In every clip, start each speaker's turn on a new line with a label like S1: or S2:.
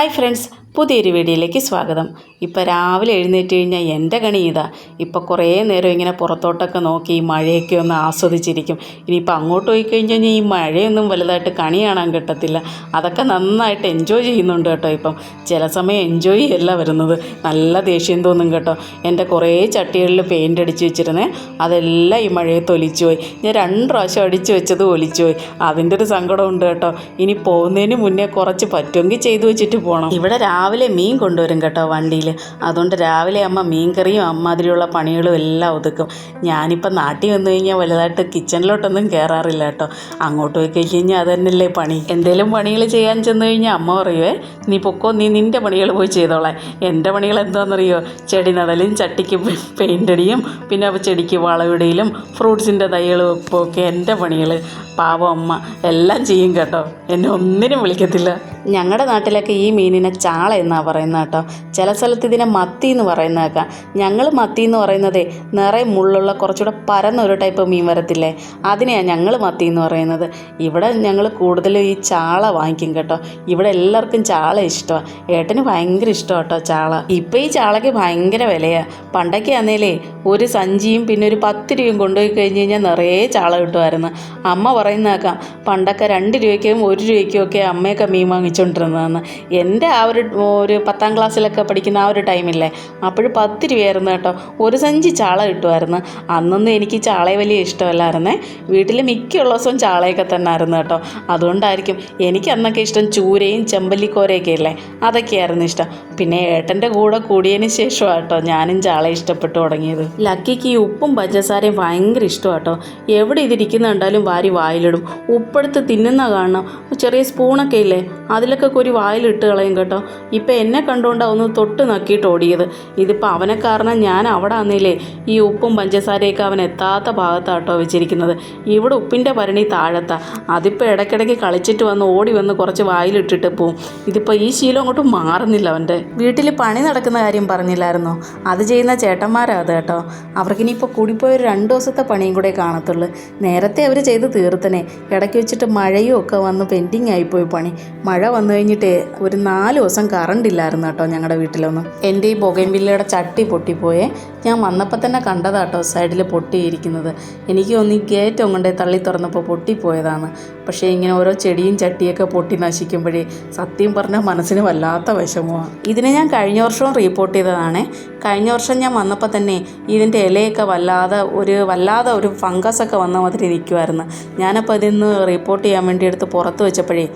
S1: Hi friends പുതിയൊരു വീഡിയോയിലേക്ക് സ്വാഗതം. ഇപ്പോൾ രാവിലെ എഴുന്നേറ്റ് കഴിഞ്ഞാൽ എന്റെ കണി ഇതാ. ഇപ്പോൾ കുറേ നേരം ഇങ്ങനെ പുറത്തോട്ടൊക്കെ നോക്കി ഈ മഴയൊക്കെ ഒന്ന് ആസ്വദിച്ചിരിക്കും. ഇനിയിപ്പോൾ അങ്ങോട്ട് പോയി കഴിഞ്ഞാൽ ഈ മഴയൊന്നും വലുതായിട്ട് കണി കാണാൻ കിട്ടത്തില്ല. അതൊക്കെ നന്നായിട്ട് എൻജോയ് ചെയ്യുന്നുണ്ട് കേട്ടോ ഇപ്പം. ചില സമയം എൻജോയ് ചെയ്യല്ല വരുന്നത്. നല്ല ദേഷ്യം തോന്നും കേട്ടോ. എന്റെ കുറേ ചട്ടികളിൽ പെയിന്റ് അടിച്ച് വെച്ചിരുന്നേ അതെല്ലാം ഈ മഴയത്ത് ഒലിച്ചു പോയി. ഞാൻ രണ്ട് പ്രാവശ്യം അടിച്ച് വെച്ചത് ഒലിച്ചു പോയി. അതിന്റെ ഒരു സങ്കടമുണ്ട് കേട്ടോ. ഇനി പോകുന്നതിന് മുന്നേ കുറച്ച് പറ്റുമെങ്കിൽ ചെയ്തു വെച്ചിട്ട് പോകണം ഇവിടെ രാവിലെ മീൻ കൊണ്ടുവരും കേട്ടോ വണ്ടിയിൽ അതുകൊണ്ട് രാവിലെ അമ്മ മീൻകറിയും അമ്മാതിരിയുള്ള പണികളും എല്ലാം ഒതുക്കും. ഞാനിപ്പോൾ നാട്ടിൽ വന്നു കഴിഞ്ഞാൽ വലുതായിട്ട് കിച്ചണിലോട്ടൊന്നും കയറാറില്ല കേട്ടോ. അങ്ങോട്ട് പോയി കഴിഞ്ഞാൽ അത് തന്നെയല്ലേ പണി. എന്തെങ്കിലും പണികൾ ചെയ്യാൻ ചെന്ന് കഴിഞ്ഞാൽ അമ്മ പറയുവേ നീ പൊക്കോ നീ നിന്റെ പണികൾ പോയി ചെയ്തോളാം എന്റെ പണികൾ എന്താണെന്നറിയോ? ചെടി നടലും ചട്ടിക്ക് പെയിന്റ് അടിയും പിന്നെ ചെടിക്ക് വളവിടയിലും ഫ്രൂട്ട്സിന്റെ തൈകൾ വെപ്പൊക്കെ എന്റെ പണികൾ. പാവം അമ്മ. എല്ലാം ചെയ്യും കേട്ടോ. എന്നെ ഒന്നിനും വിളിക്കത്തില്ല. ഞങ്ങളുടെ നാട്ടിലൊക്കെ ഈ മീനിനെ ചാള എന്നാണ് പറയുന്നത് കേട്ടോ. ചില സ്ഥലത്ത് ഇതിനെ മത്തി എന്ന് പറയുന്നത് കേൾക്കാം ഞങ്ങൾ മത്തി എന്ന് പറയുന്നതേ നിറയെ മുള്ളുള്ള കുറച്ചുകൂടെ പരന്ന ഒരു ടൈപ്പ് മീൻ വരത്തില്ലേ? അതിനെയാണ് ഞങ്ങൾ മത്തി എന്ന് പറയുന്നത്. ഇവിടെ ഞങ്ങൾ കൂടുതലും ഈ ചാള വാങ്ങിക്കും കേട്ടോ. ഇവിടെ എല്ലാവർക്കും ചാള ഇഷ്ടമാണ് ഏട്ടന് ഭയങ്കര ഇഷ്ടമാണ് കേട്ടോ ചാള. ഇപ്പം ഈ ചാളയ്ക്ക് ഭയങ്കര വിലയാണ് പണ്ടൊക്കെ ആന്നേലേ ഒരു സഞ്ചിയും പിന്നെ ഒരു പത്ത് രൂപയും കൊണ്ടുപോയി കഴിഞ്ഞ് കഴിഞ്ഞാൽ നിറയെ ചാള കിട്ടുമായിരുന്നു. അമ്മ പറയുന്നേക്കാം. പണ്ടൊക്കെ രണ്ട് രൂപയ്ക്കും ഒരു രൂപയ്ക്കും ഒക്കെ അമ്മയൊക്കെ മീൻ വാങ്ങിച്ചുകൊണ്ടിരുന്നതെന്ന് എന്റെ ആ ഒരു ഒരു പത്താം ക്ലാസ്സിലൊക്കെ പഠിക്കുന്ന ആ ഒരു ടൈമില്ലേ അപ്പോഴും പത്ത് രൂപയായിരുന്നു കേട്ടോ. ഒരു സഞ്ചി ചാള കിട്ടുമായിരുന്നു. അന്നൊന്നും എനിക്ക് ചാളയെ വലിയ ഇഷ്ടമല്ലായിരുന്നേ. വീട്ടിൽ മിക്കുള്ള ദിവസവും ചാളയൊക്കെ തന്നെ ആയിരുന്നു കേട്ടോ. അതുകൊണ്ടായിരിക്കും എനിക്ക് അന്നൊക്കെ ഇഷ്ടം ചൂരയും ചെമ്പല്ലിക്കോരയൊക്കെ ഇല്ലേ അതൊക്കെയായിരുന്നു ഇഷ്ടം. പിന്നെ ഏട്ടന്റെ കൂടെ കൂടിയതിന് ശേഷമാണ് കേട്ടോ ഞാനും ചാള ഇഷ്ടപ്പെട്ടു തുടങ്ങിയത്. ലക്കിക്ക് ഈ ഉപ്പും പഞ്ചസാരയും ഭയങ്കര ഇഷ്ടമാണ് കേട്ടോ. എവിടെ ഇതിരിക്കുന്നുണ്ടാലും വാരി വാരി വായിലിടും. ഉപ്പെടുത്ത് തിന്നുന്ന കാണണം. ചെറിയ സ്പൂണൊക്കെ ഇല്ലേ? അതിലൊക്കെ ഒരു വായിലിട്ട് കളയും കേട്ടോ. ഇപ്പം എന്നെ കണ്ടുകൊണ്ടാണ് ഒന്ന് തൊട്ട് നക്കിയിട്ട് ഓടിയത്. ഇതിപ്പോൾ അവനെ കാരണം ഞാൻ അവിടെ ആന്നില്ലേ ഈ ഉപ്പും പഞ്ചസാരയൊക്കെ അവൻ എത്താത്ത ഭാഗത്താട്ടോ വെച്ചിരിക്കുന്നത്. ഇവിടെ ഉപ്പിന്റെ ഭരണി താഴത്താ. അതിപ്പോൾ ഇടയ്ക്കിടയ്ക്ക് കളിച്ചിട്ട് വന്ന് ഓടി വന്ന് കുറച്ച് വായിലിട്ടിട്ട് പോവും. ഇതിപ്പോൾ ഈ ശീലം അങ്ങോട്ട് മാറുന്നില്ല അവന്റെ വീട്ടിൽ പണി നടക്കുന്ന കാര്യം പറഞ്ഞില്ലായിരുന്നോ? അത് ചെയ്യുന്ന ചേട്ടന്മാരാ അത് കേട്ടോ. അവർക്കിനിയിപ്പോൾ കൂടിപ്പോയ ഒരു രണ്ട് ദിവസത്തെ പണിയും കൂടെ കാണത്തുള്ളൂ. നേരത്തെ അവർ ചെയ്ത് തീർത്തനെ ഇടയ്ക്ക് വെച്ചിട്ട് മഴയും ഒക്കെ വന്ന് പെൻഡിങ് ആയിപ്പോയി പണി. മഴ വന്നു കഴിഞ്ഞിട്ട് ഒരു നാല് ദിവസം കറണ്ട് ഇല്ലായിരുന്നു കേട്ടോ ഞങ്ങളുടെ വീട്ടിലൊന്നും. എന്റെ ഈ ബൊഗൈൻവില്ലയുടെ ചട്ടി പൊട്ടിപ്പോയേ. ഞാൻ വന്നപ്പോൾ തന്നെ കണ്ടതാട്ടോ സൈഡിൽ പൊട്ടിയിരിക്കുന്നത്. എനിക്ക് തോന്നി ഗേറ്റ് ഒങ്ങണ്ടേ തള്ളി തുറന്നപ്പോൾ പൊട്ടിപ്പോയതാണ്. പക്ഷേ ഇങ്ങനെ ഓരോ ചെടിയും ചട്ടിയൊക്കെ പൊട്ടി നശിക്കുമ്പോഴേ സത്യം പറഞ്ഞാൽ മനസ്സിന് വല്ലാത്ത വിഷമമാണ് ഇതിനെ ഞാൻ കഴിഞ്ഞ വർഷവും റിപ്പോർട്ട് ചെയ്തതാണ്. കഴിഞ്ഞ വർഷം ഞാൻ വന്നപ്പോൾ തന്നെ ഇതിന്റെ ഇലയൊക്കെ വല്ലാതെ ഒരു വല്ലാതെ ഒരു ഫംഗസൊക്കെ വന്ന മാതിരി നിൽക്കുമായിരുന്നു ഞാനപ്പോൾ ഇതിന്ന് റിപ്പോർട്ട് ചെയ്യാൻ വേണ്ടി എടുത്ത് പുറത്ത് വെച്ചപ്പോഴേ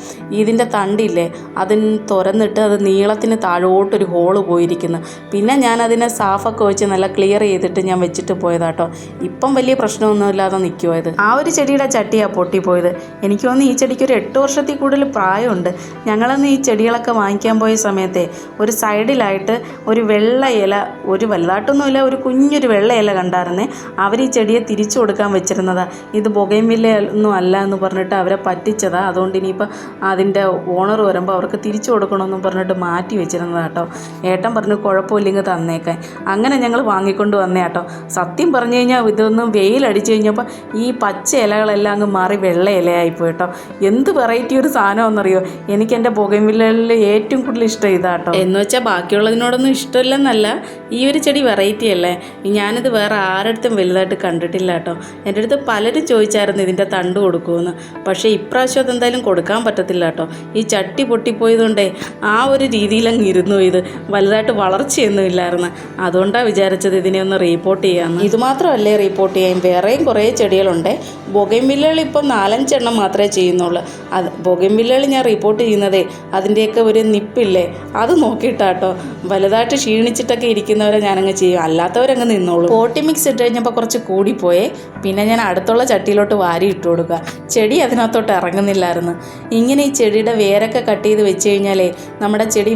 S1: ഇതിന്റെ തണ്ടില്ലേ അതിന് തുറന്നിട്ട് അത് നീളത്തിന് താഴോട്ടൊരു ഹോൾ പോയിരിക്കുന്നു. പിന്നെ ഞാൻ അതിനെ സാഫൊക്കെ വെച്ച് നല്ല ക്ലിയർ ചെയ്തിട്ട് ഞാൻ വെച്ചിട്ട് പോയതാട്ടോ ഇപ്പം വലിയ പ്രശ്നമൊന്നുമില്ലാതെ നിൽക്കുമായത് ആ ഒരു ചെടിയുടെ ചട്ടിയാണ് പൊട്ടിപ്പോയത്. എനിക്ക് തോന്നുന്നു ഈ ചെടിക്ക് ഒരു എട്ട് വർഷത്തിൽ കൂടുതൽ പ്രായമുണ്ട്. ഞങ്ങളന്ന് ഈ ചെടികളൊക്കെ വാങ്ങിക്കാൻ പോയ സമയത്തെ ഒരു സൈഡിലായിട്ട് ഒരു വെള്ള ഇല ഒരു വലുതായിട്ടൊന്നുമില്ല ഒരു കുഞ്ഞൊരു വെള്ള ഇല കണ്ടായിരുന്നേ. അവർ ഈ ചെടിയെ തിരിച്ചു കൊടുക്കാൻ വെച്ചിരുന്നതാ. ഇത് ബൊഗൈൻവില്ല ഒന്നും അല്ല എന്ന് പറഞ്ഞിട്ട് അവരെ പറ്റിച്ചതാ. അതുകൊണ്ട് ഇനിയിപ്പോൾ അതിന്റെ ഓണർ വരുമ്പോൾ അവർക്ക് തിരിച്ചു കൊടുക്കണമെന്നും പറഞ്ഞിട്ട് മാറ്റി വെച്ചിരുന്നതാട്ടോ ഏട്ടൻ പറഞ്ഞു കുഴപ്പമില്ലെങ്കിൽ തന്നേക്കാൻ അങ്ങനെ ഞങ്ങൾ വാങ്ങിക്കൊണ്ട് വന്നേ കേട്ടോ. സത്യം പറഞ്ഞു കഴിഞ്ഞാൽ ഇതൊന്നും വെയിലടിച്ചു കഴിഞ്ഞപ്പോൾ ഈ പച്ച ഇലകളെല്ലാം അങ്ങ് മാറി വെള്ള ഇലയായിപ്പോയി കേട്ടോ. എന്ത് വെറൈറ്റി ഒരു സാധനമാണെന്നറിയോ? എനിക്ക് എന്റെ പുകവില്ലകളിൽ ഏറ്റവും കൂടുതൽ ഇഷ്ടം ഇതാട്ടോ എന്ന് വെച്ചാൽ ബാക്കിയുള്ളതിനോടൊന്നും ഇഷ്ടമില്ലെന്നല്ല. ഈ ഒരു ചെടി വെറൈറ്റി അല്ലേ? ഞാനിത് വേറെ ആരടുത്തും വലുതായിട്ട് കണ്ടിട്ടില്ല കേട്ടോ. എന്റെ അടുത്ത് പലരും ചോദിച്ചായിരുന്നു ഇതിന്റെ തണ്ട് കൊടുക്കുമെന്ന്. പക്ഷേ ഇപ്രാവശ്യം അതെന്തായാലും കൊടുക്കാൻ പറ്റത്തില്ല കേട്ടോ. ഈ ചട്ടി പൊട്ടിപ്പോയതുകൊണ്ടേ ആ ഒരു രീതിയിലങ്ങ് ഇരുന്നു ഇത്. വലുതായിട്ട് വളർച്ചയൊന്നും ഇല്ലായിരുന്നു. അതുകൊണ്ടാണ് വിചാരിച്ചത് ഇതിനെ ഒന്ന് റീപ്പോർട്ട് ചെയ്യാമെന്ന്. ഇതുമാത്രമല്ലേ റിപ്പോർട്ട് ചെയ്യാൻ. വേറെയും കുറേ ചെടികളുണ്ട്. ബൊഗൈൻവില്ലകൾ ഇപ്പം നാലഞ്ചെണ്ണം മാത്രമേ ചെയ്യുന്നുള്ളൂ. അത് ബൊഗൈൻവില്ലകൾ ഞാൻ റിപ്പോർട്ട് ചെയ്യുന്നതേ അതിന്റെയൊക്കെ ഒരു നിപ്പില്ലേ? അത് നോക്കിയിട്ടാട്ടോ. വലുതായിട്ട് ക്ഷീണിച്ചിട്ടൊക്കെ ഇരിക്കുന്നവരെ ഞാനങ്ങ് ചെയ്യും. അല്ലാത്തവരങ്ങ് നിന്നോളൂ. പോട്ടി മിക്സ് ഇട്ട് കഴിഞ്ഞപ്പോൾ കുറച്ച് കൂടിപ്പോയേ. പിന്നെ ഞാൻ അടുത്തുള്ള ചട്ടിയിലോട്ട് വാരി ഇട്ട് കൊടുക്കുക. ചെടി അതിനകത്തോട്ട് ഇറങ്ങുന്നില്ലായിരുന്നു. ഇങ്ങനെ ഈ ചെടിയുടെ വേരൊക്കെ കട്ട് ചെയ്ത് വെച്ച് കഴിഞ്ഞാലേ നമ്മുടെ ചെടി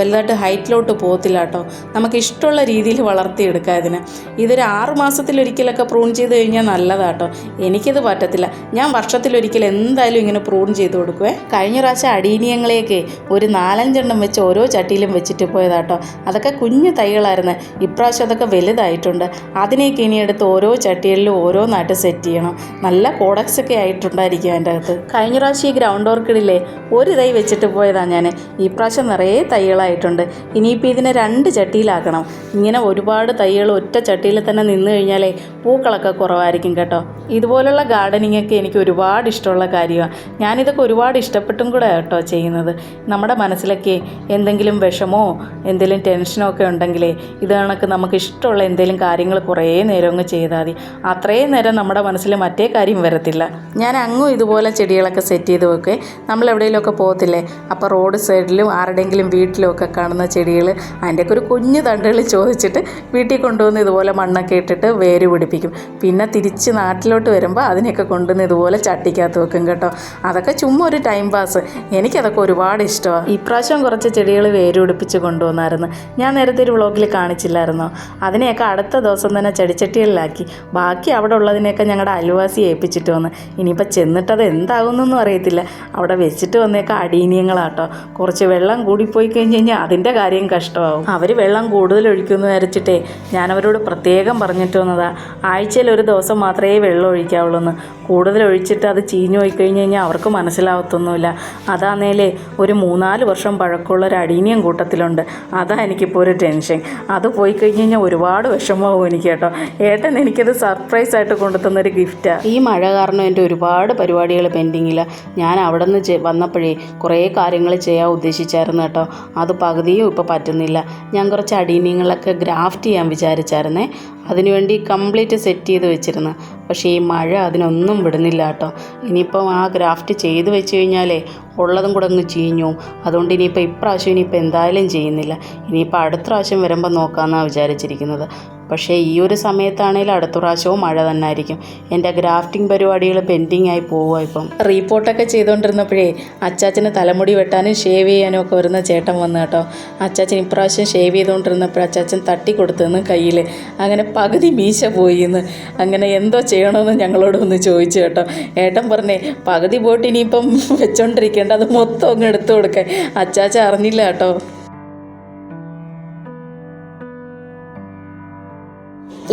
S1: വലുതായിട്ട് ഹൈറ്റിലോട്ട് പോകത്തില്ല കേട്ടോ. നമുക്ക് ഇഷ്ടമുള്ള രീതിയിൽ വളർത്തിയെടുക്കാം ഇതിന്. ഇതൊരു ആറ് മാസത്തിലൊരിക്കലൊക്കെ പ്രൂൺ ചെയ്ത് കഴിഞ്ഞാൽ നല്ലതാട്ടോ എനിക്കിത് പറ്റത്തില്ല. ഞാൻ വർഷത്തിലൊരിക്കൽ എന്തായാലും ഇങ്ങനെ പ്രൂൺ ചെയ്ത് കൊടുക്കുവേ. കഴിഞ്ഞ പ്രാവശ്യം അടീനിയങ്ങളെയൊക്കെ ഒരു നാലഞ്ചെണ്ണം വെച്ച് ഓരോ ചട്ടിയിലും വെച്ചിട്ട് പോയതാട്ടോ അതൊക്കെ കുഞ്ഞു തൈകളായിരുന്നു ഇപ്രാവശ്യം അതൊക്കെ വലുതായിട്ടുണ്ട്. അതിനെയൊക്കെ ഇനി എടുത്ത് ഓരോ ചട്ടികളിലും ഓരോന്നായിട്ട് സെറ്റ് ചെയ്യണം. നല്ല കോഡക്സ് ഒക്കെ ആയിട്ടുണ്ടായിരിക്കും അതിന്റെ അകത്ത്. കഴിഞ്ഞ പ്രാവശ്യം ഈ ഗ്രൗണ്ട് ഓർക്കിഡിലെ ഒരു തൈ വെച്ചിട്ട് പോയതാണ് ഞാൻ ഈ പ്രാവശ്യം നിറയെ തൈകളായിട്ടുണ്ട്. ഇനിയിപ്പോൾ ഇതിനെ രണ്ട് ചട്ടിയിലാക്കണം. ഇങ്ങനെ ഒരുപാട് തൈകൾ ഒറ്റ ചട്ടിയിൽ തന്നെ നിന്ന് കഴിഞ്ഞാലേ പൂക്കളൊക്കെ കുറവായിരിക്കും കേട്ടോ. ഇതുപോലുള്ള ഗാർഡനിങ് ഒക്കെ എനിക്ക് ഒരുപാട് ഇഷ്ടമുള്ള കാര്യമാണ്. ഞാനിതൊക്കെ ഒരുപാട് ഇഷ്ടപ്പെട്ടും കൂടെ കേട്ടോ ചെയ്യുന്നത്. നമ്മുടെ മനസ്സിലൊക്കെ എന്തെങ്കിലും വിഷമോ എന്തെങ്കിലും ടെൻഷനോ ഒക്കെ ഉണ്ടെങ്കിലേ ഇത് കണക്ക് നമുക്ക് ഇഷ്ടമുള്ള എന്തെങ്കിലും കാര്യങ്ങൾ കുറേ നേരം അങ്ങ് ചെയ്താൽ മതി. അത്രയും നേരം നമ്മുടെ മനസ്സിൽ മറ്റേ കാര്യം വരത്തില്ല. ഞാൻ അങ്ങും ഇതുപോലെ ചെടികളൊക്കെ സെറ്റ് ചെയ്ത് വെക്കേ നമ്മൾ എവിടെയെങ്കിലുമൊക്കെ പോകത്തില്ലേ? അപ്പോൾ റോഡ് സൈഡിലും ആരുടെയെങ്കിലും വീട്ടിലുമൊക്കെ കാണുന്ന ചെടികൾ അതിന്റെയൊക്കെ ഒരു കുഞ്ഞു തണ്ടുകൾ ചോദിച്ചിട്ട് വീട്ടിൽ കൊണ്ടുവന്ന് ഇതുപോലെ മണ്ണൊക്കെ ഇട്ടിട്ട് വേര് പിടിപ്പിക്കും. പിന്നെ തിരിച്ച് നാട്ടിലോട്ട് വരുമ്പോൾ അതിനെയൊക്കെ കൊണ്ടുവന്ന് ഇതുപോലെ ചട്ടിക്കകത്ത് വെക്കും കേട്ടോ. അതൊക്കെ ചുമ്മാ ഒരു ടൈം പാസ് എനിക്കതൊക്കെ ഒരുപാട് ഇഷ്ടമാണ്. ഇപ്രാവശ്യം കുറച്ച് ചെടികൾ വേര് പിടിപ്പിച്ച് കൊണ്ടുവന്നായിരുന്നു. ഞാൻ നേരത്തെ ഒരു വ്ളോഗിൽ കാണിച്ചില്ലായിരുന്നോ? അതിനെയൊക്കെ അടുത്ത ദിവസം തന്നെ ചെടിച്ചട്ടികളിലാക്കി. ബാക്കി അവിടെ ഉള്ളതിനെയൊക്കെ ഞങ്ങളുടെ അയൽവാസി ഏൽപ്പിച്ചിട്ട് വന്ന്. ഇനിയിപ്പോൾ ചെന്നിട്ടത് എന്താകുന്നൊന്നും അറിയത്തില്ല. അവിടെ വെച്ചിട്ട് വന്നേക്ക അടീനിയങ്ങളാട്ടോ. കുറച്ച് വെള്ളം കൂടിപ്പോയി കഴിഞ്ഞ് കഴിഞ്ഞാൽ അതിന്റെ കാര്യം കഷ്ടമാവും. അവർ വെള്ളം കൂടുതൽ ഒഴിക്കുമെന്ന് വിചാരിച്ചിട്ടേ ഞാനവരോട് പ്രത്യേകം പറഞ്ഞിട്ട് വന്നതാ. ആഴ്ചയിൽ ഒരു ദിവസം മാത്രമേ വെള്ളം ഒഴിക്കാവുള്ളൂ എന്ന് കൂടുതൽ ഒഴിച്ചിട്ട് അത് ചീഞ്ഞു പോയി കഴിഞ്ഞ് കഴിഞ്ഞാൽ അവർക്ക് മനസ്സിലാവത്തൊന്നുമില്ല. അതാന്നേലേ ഒരു മൂന്നാൽ വർഷം പഴക്കമുള്ള ഒരു അടീനിയം കൂട്ടത്തിലുണ്ട്. അതാ എനിക്കിപ്പോൾ ഒരു ടെൻഷൻ. അത് പോയി കഴിഞ്ഞ് കഴിഞ്ഞാൽ ഒരുപാട് വിഷമമാവും എനിക്ക് കേട്ടോ ഏട്ടൻ എനിക്കത് സർപ്രൈസ് ആയിട്ട് കൊണ്ടുതന്നൊരു ഗിഫ്റ്റാണ് ഈ മഴ കാരണം എന്റെ ഒരുപാട് പരിപാടികൾ പെൻഡിങ്ങില്ല ഞാൻ അവിടെ നിന്ന് വന്നപ്പോഴേ കുറേ കാര്യങ്ങൾ ചെയ്യാൻ ഉദ്ദേശിച്ചായിരുന്നു കേട്ടോ. അത് പകുതിയും ഇപ്പോൾ പറ്റുന്നില്ല. ഞാൻ കുറച്ച് അടീനിയങ്ങളൊക്കെ ഗ്രാഫ്റ്റ് ചെയ്യാൻ വിചാരിച്ചായിരുന്നേ. അതിനുവേണ്ടി കംപ്ലീറ്റ് സെറ്റ് ചെയ്ത് വെച്ചിരുന്നു. പക്ഷേ ഈ മഴ അതിനൊന്നും വിടുന്നില്ല കേട്ടോ. ഇനിയിപ്പം ആ ഗ്രാഫ്റ്റ് ചെയ്ത് വെച്ച് കഴിഞ്ഞാലേ ഉള്ളതും കൂടെ അങ്ങ് ചീഞ്ഞു. അതുകൊണ്ട് ഇനിയിപ്പോൾ ഇപ്രാവശ്യം ഇനിയിപ്പോൾ എന്തായാലും ചെയ്യുന്നില്ല. ഇനിയിപ്പോൾ അടുത്ത പ്രാവശ്യം വരുമ്പോൾ നോക്കാമെന്നാണ് വിചാരിച്ചിരിക്കുന്നത്. പക്ഷേ ഈ ഒരു സമയത്താണെങ്കിൽ അടുത്ത പ്രാവശ്യവും മഴ തന്നെ ആയിരിക്കും എന്റെ ഗ്രാഫ്റ്റിംഗ് പരിപാടികൾ പെൻഡിങ് ആയി പോവുക ഇപ്പം. റീപ്പോർട്ടൊക്കെ ചെയ്തുകൊണ്ടിരുന്നപ്പോഴേ അച്ചാച്ചന് തലമുടി വെട്ടാനും ഷേവ് ചെയ്യാനും ഒക്കെ വരുന്ന ചേട്ടൻ വന്നു കേട്ടോ. അച്ചാച്ചൻ ഇപ്രാവശ്യം ഷേവ് ചെയ്തുകൊണ്ടിരുന്നപ്പോൾ അച്ചാച്ചൻ തട്ടി കൊടുത്തെന്ന് കയ്യിൽ അങ്ങനെ പകുതി മീശ പോയി എന്ന് അങ്ങനെ എന്തോ ചെയ്യണമെന്ന് ഞങ്ങളോട് ഒന്ന് ചോദിച്ചു കേട്ടോ. ഏട്ടൻ പറഞ്ഞേ പകുതി പോയിട്ട് ഇനിയിപ്പം വെച്ചോണ്ടിരിക്കേണ്ട അത് മൊത്തം അങ്ങ് എടുത്തു കൊടുക്കാൻ അച്ചാച്ച അറിഞ്ഞില്ല കേട്ടോ.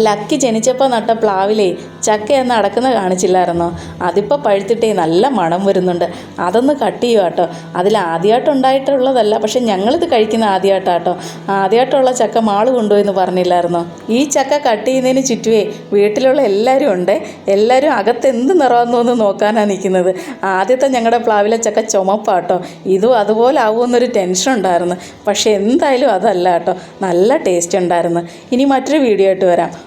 S1: ലക്കി ജനിച്ചപ്പോൾ നട്ട പ്ലാവിലേ ചക്ക അടക്കുന്ന കാണിച്ചില്ലായിരുന്നോ? അതിപ്പോൾ പഴുത്തിട്ടേ നല്ല മണം വരുന്നുണ്ട്. അതൊന്ന് കട്ട് ചെയ്യുക കേട്ടോ അതിൽ ആദ്യമായിട്ടുണ്ടായിട്ടുള്ളതല്ല പക്ഷെ ഞങ്ങളിത് കഴിക്കുന്ന ആദ്യമായിട്ടാട്ടോ ആദ്യമായിട്ടുള്ള ചക്ക മാൾ കൊണ്ടുപോയെന്ന് പറഞ്ഞില്ലായിരുന്നോ? ഈ ചക്ക കട്ട് ചെയ്യുന്നതിന് ചുറ്റുവേ വീട്ടിലുള്ള എല്ലാവരും ഉണ്ട്. എല്ലാവരും അകത്ത് എന്ത് നിറമാണെന്നോ എന്ന് നോക്കാനാണ് നിൽക്കുന്നത്. ആദ്യത്തെ ഞങ്ങളുടെ പ്ലാവിലെ ചക്ക ചുമപ്പാട്ടോ ഇതും അതുപോലെ ആവുമെന്നൊരു ടെൻഷൻ ഉണ്ടായിരുന്നു. പക്ഷേ എന്തായാലും അതല്ല കേട്ടോ നല്ല ടേസ്റ്റ് ഉണ്ടായിരുന്നു. ഇനി മറ്റൊരു വീഡിയോ ആയിട്ട് വരാം.